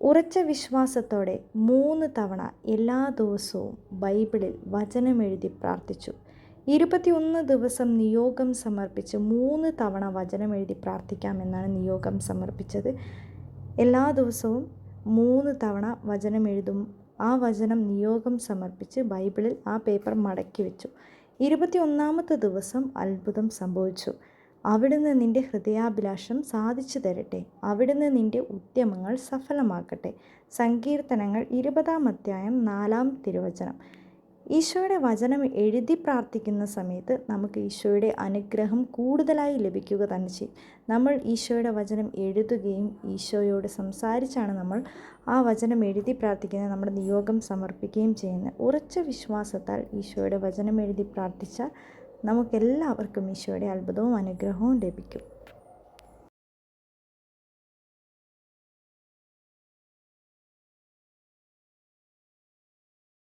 ഉറച്ച വിശ്വാസത്തോടെ മൂന്ന് തവണ എല്ലാ ദിവസവും ബൈബിളിൽ വചനമെഴുതി പ്രാർത്ഥിച്ചു. ഇരുപത്തിയൊന്ന് ദിവസം നിയോഗം സമർപ്പിച്ച് മൂന്ന് തവണ വചനമെഴുതി പ്രാർത്ഥിക്കാമെന്നാണ് നിയോഗം സമർപ്പിച്ചത്. എല്ലാ ദിവസവും മൂന്ന് തവണ വചനം എഴുതും. ആ വചനം നിയോഗം സമർപ്പിച്ച് ബൈബിളിൽ ആ പേപ്പർ മടക്കി വെച്ചു. ഇരുപത്തിയൊന്നാമത്തെ ദിവസം അത്ഭുതം സംഭവിച്ചു. അവിടുന്ന് നിന്റെ ഹൃദയാഭിലാഷം സാധിച്ചു തരട്ടെ. അവിടുന്ന് നിന്റെ ഉദ്യമങ്ങൾ സഫലമാക്കട്ടെ. സങ്കീർത്തനങ്ങൾ ഇരുപതാം അധ്യായം നാലാം തിരുവചനം. ഈശോയുടെ വചനം എഴുതി പ്രാർത്ഥിക്കുന്ന സമയത്ത് നമുക്ക് ഈശോയുടെ അനുഗ്രഹം കൂടുതലായി ലഭിക്കുക തന്നെ ചെയ്യും. നമ്മൾ ഈശോയുടെ വചനം എഴുതുകയും ഈശോയോട് സംസാരിച്ചാണ് നമ്മൾ ആ വചനം എഴുതി പ്രാർത്ഥിക്കുന്നത് നമ്മുടെ നിയോഗം സമർപ്പിക്കുകയും ചെയ്യുന്നത്. ഉറച്ച വിശ്വാസത്താൽ ഈശോയുടെ വചനം എഴുതി പ്രാർത്ഥിച്ചാൽ നമുക്കെല്ലാവർക്കും ഈശോയുടെ അത്ഭുതവും അനുഗ്രഹവും ലഭിക്കും.